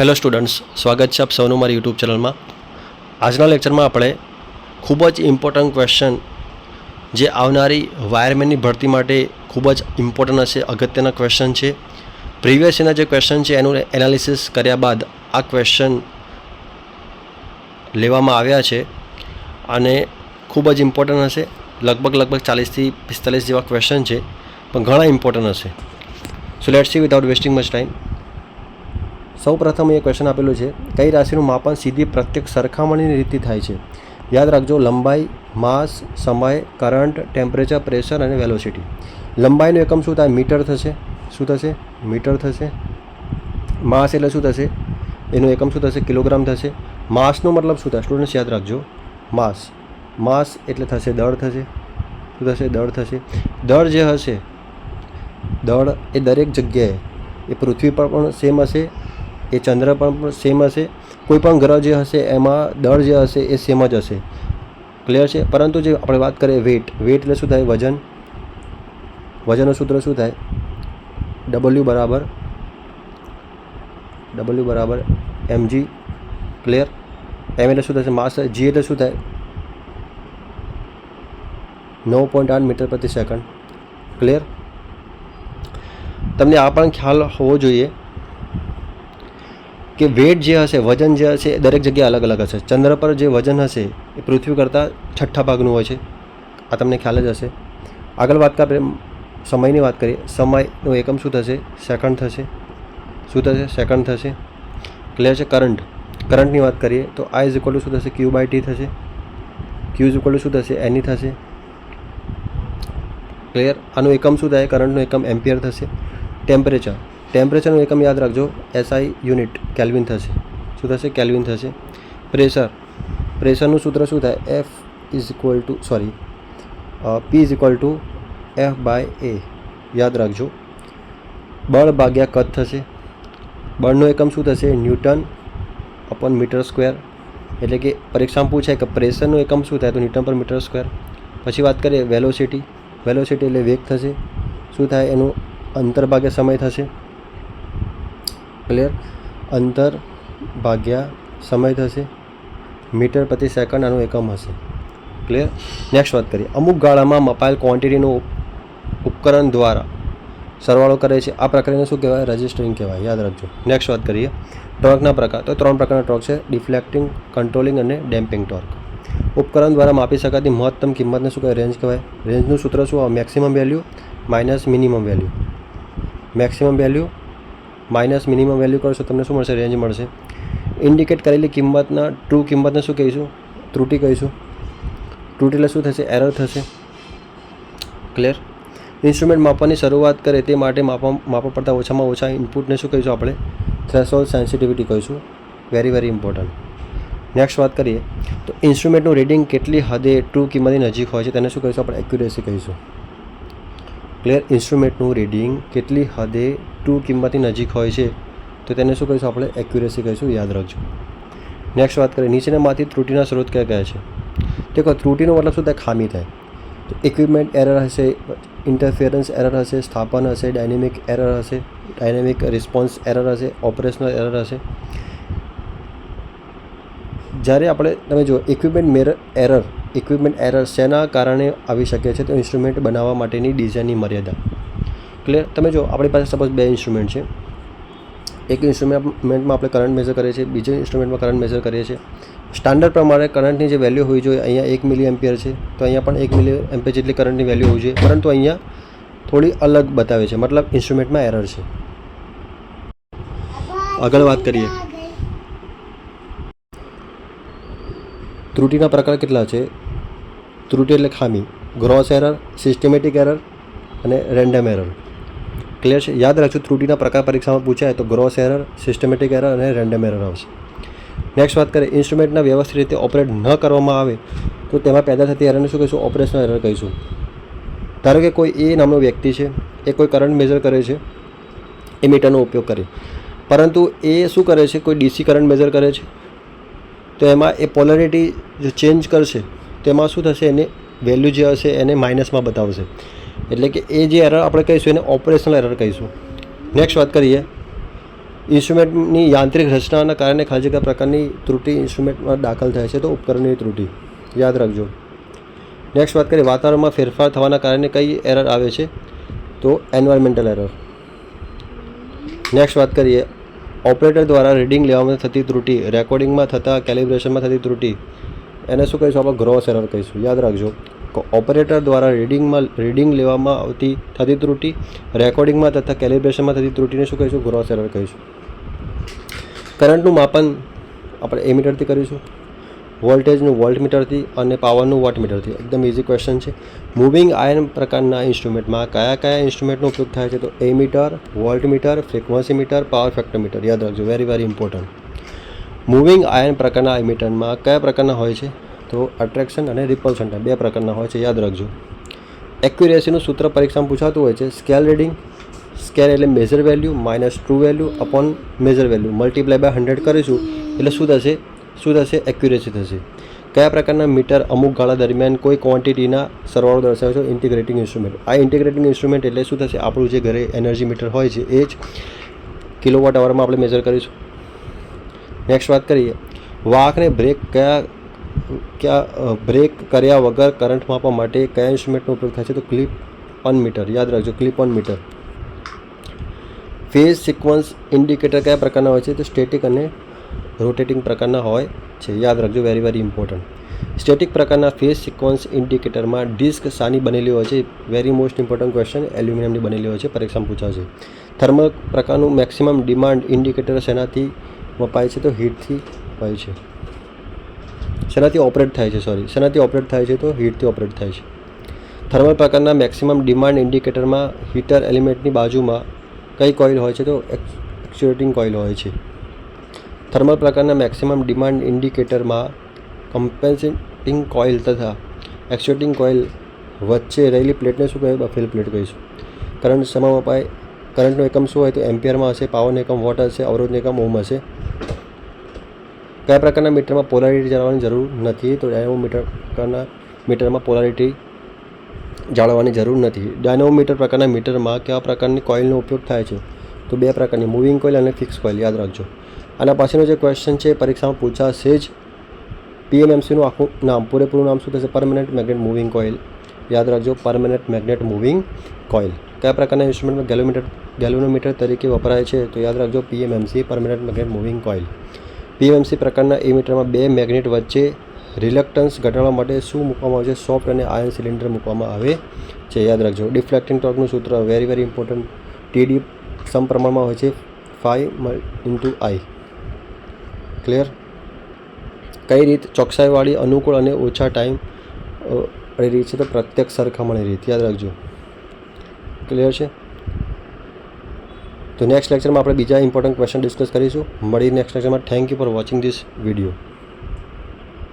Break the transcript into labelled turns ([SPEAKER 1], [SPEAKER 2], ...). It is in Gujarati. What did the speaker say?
[SPEAKER 1] હેલો સ્ટુડન્ટ્સ, સ્વાગત છે આપ સૌનું મારી યુટ્યુબ ચેનલમાં. આજના લેક્ચરમાં આપણે ખૂબ જ ઇમ્પોર્ટન્ટ ક્વેશ્ચન જે આવનારી વાયરમેનની ભરતી માટે ખૂબ જ ઇમ્પોર્ટન્ટ હશે, અગત્યના ક્વેશ્ચન છે. પ્રીવિયસ એના જે ક્વેશ્ચન છે, એનું એનાલિસિસ કર્યા બાદ આ ક્વેશ્ચન લેવામાં આવ્યા છે અને ખૂબ જ ઇમ્પોર્ટન્ટ હશે. લગભગ લગભગ ચાલીસથી પિસ્તાલીસ જેવા ક્વેશ્ચન છે, પણ ઘણા ઇમ્પોર્ટન્ટ હશે. So let see without wasting much time સૌ પ્રથમ એ ક્વેશ્ચન આપેલું છે, કઈ રાશિનું માપન સીધી પ્રત્યક્ષ સરખામણીની રીતે થાય છે? યાદ રાખજો, લંબાઈ, માસ, સમય કરંટ ટેમ્પરેચર પ્રેશર અને વેલોસિટી લંબાઈનું એકમ શું થાય? મીટર થશે. શું થશે? મીટર થશે. માસ એટલે શું થશે? એનું એકમ શું થશે? કિલોગ્રામ થશે. માસનો મતલબ શું થાય? સ્ટુડન્ટ્સ યાદ રાખજો. માસ. માસ એટલે થશે દળ થશે. શું થશે? દળ થશે. દળ જે હશે, દળ એ દરેક જગ્યાએ. એ પૃથ્વી પર પણ સેમ હશે. એ ચંદ્ર પણ સેમ હશે. કોઈ પણ ગ્રહ જે હશે, એમાં દળ જે હશે, એ સેમ જ હશે. ક્લિયર છે? પરંતુ જે આપણે વાત કરીએ વેટ વેટ એટલે શું થાય? વજન. વજનનું સૂત્ર શું થાય? ડબલ્યુ બરાબર. ડબલ્યુ બરાબર એમજી ક્લિયર એમ એટલે શું થશે? માસ જી એટલે શું થાય? નવ પોઈન્ટ આઠ મીટર પ્રતિ સેકન્ડ. ક્લિયર તમને આ પણ ખ્યાલ હોવો જોઈએ કે વેટ જે હશે, વજન જે હશે દરેક જગ્યાએ અલગ અલગ હશે. ચંદ્ર પર જે વજન હશે, એ પૃથ્વી કરતાં છઠ્ઠા ભાગનું હોય છે. આ તમને ખ્યાલ જ હશે. આગળ વાત કરીએ, સમયની વાત કરીએ. સમયનો એકમ શું થશે? સેકન્ડ થશે. શું થશે? સેકન્ડ થશે. ક્લિયર છે? કરંટ. કરંટની વાત કરીએ, તો આ ઇઝ ઇક્વલ શું થશે? ક્યુ બાય ટી થશે. ક્યુ ઇઝ ઇક્વલ શું થશે? એની થશે. ક્લિયર આનું એકમ શું થાય? કરંટનું એકમ એમ્પિયર થશે. ટેમ્પરેચર ટેમ્પરેચરનું એકમ યાદ રાખજો એસઆઈ યુનિટ કેલ્વિન થશે. શું થશે? કેલ્વિન થશે. પ્રેશર પ્રેશરનું સૂત્ર શું થાય? F is equal to sorry P is equal to F by A યાદ રાખજો. બળ ભાગ્યા કદ થશે. બળનું એકમ શું થશે? ન્યૂટન અપોન મીટર સ્ક્વેર એટલે કે પરીક્ષામાં પૂછાય કે પ્રેશરનું એકમ શું થાય? તો ન્યૂટન પર મીટર સ્ક્વેર પછી વાત કરીએ વેલોસિટી વેલોસિટી એટલે વેગ થશે. શું થાય? એનું અંતર ભાગ્યા સમય થશે. ક્લિયર અંતર, ભાગ્યા, સમય થશે, મીટર પ્રતિ સેકન્ડ આનું એકમ હશે. ક્લિયર નેક્સ્ટ વાત કરીએ. અમુક ગાળામાં મપાયેલ ક્વોન્ટિટીનું ઉપકરણ દ્વારા સરવાળો કરે છે. આ પ્રક્રિયાને શું કહેવાય? રજિસ્ટરિંગ કહેવાય. યાદ રાખજો. નેક્સ્ટ વાત કરીએ. ટોર્કના પ્રકાર. તો ત્રણ પ્રકારના ટોર્ક છે. ડિફ્લેક્ટિંગ કંટ્રોલિંગ અને ડેમ્પિંગ ટોર્ક ઉપકરણ દ્વારા માપી શકાતી મહત્તમ કિંમતને શું કહેવાય? રેન્જ કહેવાય. રેન્જનું સૂત્ર શું? Maximum value minus minimum value maximum value minus minimum value કરશો તમને શું મળશે? રેન્જ મળશે. ઇન્ડિકેટ કરેલી કિંમતના ટ્રુ કિંમતને શું કહીશું? ત્રુટિ કહીશું. ત્રુટિ એટલે શું થશે? એરર થશે. ક્લિયર ઇન્સ્ટ્રુમેન્ટ માપવાની શરૂઆત કરે તે માટે માપવા માપવા પડતા ઓછામાં ઓછા ઇનપુટને શું કહીશું આપણે? થ્રેશોલ્ડ સેન્સિટિવિટી કહીશું. વેરી વેરી ઇમ્પોર્ટન્ટ નેક્સ્ટ વાત કરીએ. તો ઇન્સ્ટ્રુમેન્ટનું રીડિંગ કેટલી હદે ટ્રુ કિંમતની નજીક હોય છે, તેને શું કહીશું? આપણે એક્યુરેસી કહીશું. ક્લિયર ઇન્સ્ટ્રુમેન્ટનું રીડિંગ કેટલી હદે ટુ કિંમતની નજીક હોય છે, તો તેને શું કહીશું આપણે? એક્યુરેસી કહીશું. યાદ રાખજો. નેક્સ્ટ વાત કરીએ. નીચેનામાંથી ત્રુટિના સ્ત્રોત કયા કયા છે? દેખો, ત્રુટિનો મતલબ શું? થાય ખામી થાય. તો ઇક્વિપમેન્ટ એરર હશે ઇન્ટરફિયરન્સ એરર હશે, સ્થાપન હશે ડાયનેમિક એરર હશે ડાયનેમિક રિસ્પોન્સ એરર હશે ઓપરેશનલ એરર હશે. જ્યારે આપણે તમે જુઓ ઇક્વિપમેન્ટ મેરર એરર ઇક્વિપમેન્ટ એરર શેના કારણે આવી શકે છે તો ઇન્સ્ટ્રુમેન્ટ બનાવવા માટેની ડિઝાઇનની મર્યાદા. ક્લિયર તમે જો, આપણી પાસે સપોઝ બે ઇન્સ્ટ્રુમેન્ટ છે. એક ઇન્સ્ટ્રુમેન્ટમાં આપણે કરંટ મેઝર કરીએ છીએ, બીજા ઇન્સ્ટ્રુમેન્ટમાં કરંટ મેઝર કરીએ છીએ. સ્ટાન્ડર્ડ પ્રમાણે કરંટની જે વેલ્યુ હોવી જોઈએ, અહીંયા એક મિલી એમ્પિયર છે, તો અહીંયા પણ એક મિલી એમ્પિયર જેટલી કરંટની વેલ્યુ હોવી જોઈએ, પરંતુ અહીંયા થોડી અલગ બતાવે છે, મતલબ ઇન્સ્ટ્રુમેન્ટમાં એરર છે. આગળ વાત કરીએ. ત્રુટિના પ્રકાર કેટલા છે? ત્રુટિ એટલે ખામી ગ્રોસ એરર સિસ્ટમેટિક એરર અને રેન્ડમ એરર ક્લિયર છે? યાદ રાખજો, ત્રુટિના પ્રકાર પરીક્ષામાં પૂછાય તો ગ્રોસ એરર સિસ્ટમેટિક એરર અને રેન્ડમ એરર આવશે. નેક્સ્ટ વાત કરીએ ઇન્સ્ટ્રુમેન્ટના વ્યવસ્થિત રીતે ઓપરેટ ન કરવામાં આવે તો તેમાં પેદા થતી એરરને શું કહીશું? ઓપરેશનલ એરર કહીશું. ધારો કે કોઈ એ નામનો વ્યક્તિ છે, એ કોઈ કરંટ મેઝર કરે છે એ મીટરનો ઉપયોગ કરે. પરંતુ એ શું કરે છે? કોઈ ડીસી કરંટ મેઝર કરે છે તો એમાં એ પોલરિટી જો ચેન્જ કરશે તેમાં શું થશે? એને વેલ્યુ જે હશે એને માઇનસમાં બતાવશે. એટલે કે એ જે એરર આપણે કહીશું, એને ઓપરેશનલ એરર કહીશું. નેક્સ્ટ વાત કરીએ. ઇન્સ્ટ્રુમેન્ટની યાંત્રિક રચનાના કારણે ખાલી જગ્યા પ્રકારની ત્રુટિ ઇન્સ્ટ્રુમેન્ટમાં દાખલ થાય છે, તો ઉપકરણની ત્રુટિ. યાદ રાખજો. નેક્સ્ટ વાત કરીએ. વાતાવરણમાં ફેરફાર થવાના કારણે કઈ એરર આવે છે? તો એન્વાયરમેન્ટલ એરર નેક્સ્ટ વાત કરીએ. ઓપરેટર દ્વારા રીડિંગ લેવામાં થતી ત્રુટિ, રેકોર્ડિંગમાં થતા, કેલિબ્રેશનમાં થતી ત્રુટિ, એને શું કહીશું આપણે? ગ્રોસ એરર કહીશું. યાદ રાખજો ઓપરેટર દ્વારા રીડિંગમાં, રીડિંગ લેવામાં આવતી થતી ત્રુટિ, રેકોર્ડિંગમાં તથા કેલિબ્રેશનમાં થતી ત્રુટિને શું કહીશું? ગ્રોસ એરર કહીશું. કરંટનું માપન આપણે એમીટરથી કરીશું. વોલ્ટેજનું વોલ્ટમીટરથી અને પાવરનું વોટમીટરથી એકદમ ઇઝી ક્વેશ્ચન છે. મૂવિંગ આયન પ્રકારના ઇન્સ્ટ્રુમેન્ટમાં કયા કયા ઇન્સ્ટ્રુમેન્ટનો ઉપયોગ થાય છે? તો ammeter voltmeter frequency meter power factor meter યાદ રાખજો very very important moving iron પ્રકારના મીટરમાં કયા પ્રકારના હોય છે? તો અટ્રેક્શન અને રિપલ્શન બે પ્રકારના હોય છે, યાદ રાખજો. એક્યુરેસીનું સૂત્ર પરીક્ષામાં પૂછાતું હોય છે. સ્કેલ રીડિંગ સ્કેલ એટલે measured value minus true value upon measured value multiply by hundred કરીશું, એટલે શું થશે? શું થશે? એક્યુરેસી થશે. કયા પ્રકારના મીટર અમુક ગાળા દરમિયાન કોઈ ક્વોન્ટિટીના સરવાળો દર્શાવે છે? ઇન્ટિગ્રેટિંગ ઇન્સ્ટ્રુમેન્ટ આ ઇન્ટિગ્રેટિંગ ઇન્સ્ટ્રુમેન્ટ એટલે શું થશે? આપણું જે ઘરે એનર્જી મીટર હોય છે, એ જ કિલોવોટ અવરમાં આપણે મેજર કરીશું. નેક્સ્ટ વાત કરીએ. વાહકને બ્રેક કયા કયા બ્રેક કર્યા વગર કરંટ માપવા માટે કયા ઇન્સ્ટ્રુમેન્ટનો ઉપયોગ થાય છે? તો ક્લિપ ઓન મીટર યાદ રાખજો clip on meter phase sequence indicator કયા પ્રકારના હોય છે? તો સ્ટેટિક અને રોટેટિંગ પ્રકારના હોય છે. યાદ રાખજો વેરી વેરી ઇમ્પોર્ટન્ટ સ્ટેટિક પ્રકારના ફેસ સિક્વન્સ ઇન્ડિકેટરમાં ડિસ્ક શાની બનેલી હોય છે. વેરી મોસ્ટ ઇમ્પોર્ટન્ટ ક્વેશ્ચન એલ્યુમિનિયમની બનેલી હોય છે. પરીક્ષામાં પૂછાશે થર્મલ પ્રકારનું મેક્સિમમ ડિમાન્ડ ઇન્ડિકેટર શેનાથી વપાય છે? તો હીટથી વપાય છે. શેનાથી ઓપરેટ થાય છે? સોરી શેનાથી ઓપરેટ થાય છે? તો હીટથી ઓપરેટ થાય છે. થર્મલ પ્રકારના મેક્સિમમ ડિમાન્ડ ઇન્ડિકેટરમાં હીટર એલિમેન્ટની બાજુમાં કઈ કોઇલ હોય છે? તો એક્ચ્યુએટિંગ કોઇલ હોય છે. થર્મલ પ્રકારના મેક્સિમમ ડિમાન્ડ ઇન્ડિકેટરમાં કમ્પેન્સેટિંગ કોઇલ તથા એક્સોટિંગ કોઇલ વચ્ચે રહેલી પ્લેટને શું કહેવાય બફેલ પ્લેટ કહીશું. કરંટ સમાન અપાય કરંટનો એકમ શું હોય તો એમ્પિયરમાં હશે, પાવરનો એકમ વોટ હશે, અવરોધનો એકમ ઓમ હશે. કયા પ્રકારના મીટરમાં પોલારિટી જાળવવાની જરૂર નથી તો ડાયનોમીટર પ્રકારના મીટરમાં પોલારિટી જાળવવાની જરૂર નથી. ડાયનોમીટર પ્રકારના મીટરમાં કયા પ્રકારની કોઇલનો ઉપયોગ થાય છે? તો બે પ્રકારની, મૂવિંગ કોઇલ અને ફિક્સ કોઇલ, યાદ રાખજો. આના પછીનો જે ક્વેશ્ચન છે પરીક્ષામાં પૂછાશે જ. પીએમએમસીનું આખું નામ, પૂરેપૂરું નામ શું થશે? પરમનન્ટ મેગ્નેટ મૂવિંગ કોઇલ યાદ રાખજો પરમનન્ટ મેગ્નેટ મૂવિંગ કોઇલ કયા પ્રકારના ઇન્સ્ટ્રુમેન્ટમાં ગેલોમીટર ગેલોનોમીટર તરીકે વપરાય છે? તો યાદ રાખજો, PMMC permanent magnet moving coil PMC પ્રકારના એ મીટરમાં બે મેગ્નેટ વચ્ચે રિલક્ટન્સ ઘટાડવા માટે શું મૂકવામાં આવે છે? સોફ્ટ અને આયન સિલિન્ડર મૂકવામાં આવે છે. યાદ રાખજો ડિફ્લેક્ટિંગ ટોર્કનું સૂત્ર વેરી વેરી ઇમ્પોર્ટન્ટ ટીડી સમપ્રમાણમાં હોય છે ફાઈવ ઇન્ટુ આઈ ક્લિયર કઈ રીત ચોકસાઈવાળી, અનુકૂળ અને ઓછા ટાઈમ રીત છે તો પ્રત્યક્ષ સરખામણી રીત, યાદ રાખજો. ક્લિયર છે? તો નેક્સ્ટ લેક્ચરમાં આપણે બીજા ઇમ્પોર્ટન્ટ ક્વેશ્ચન ડિસ્કસ કરીશું. મળી નેક્સ્ટ લેક્ચરમાં thank you for watching this video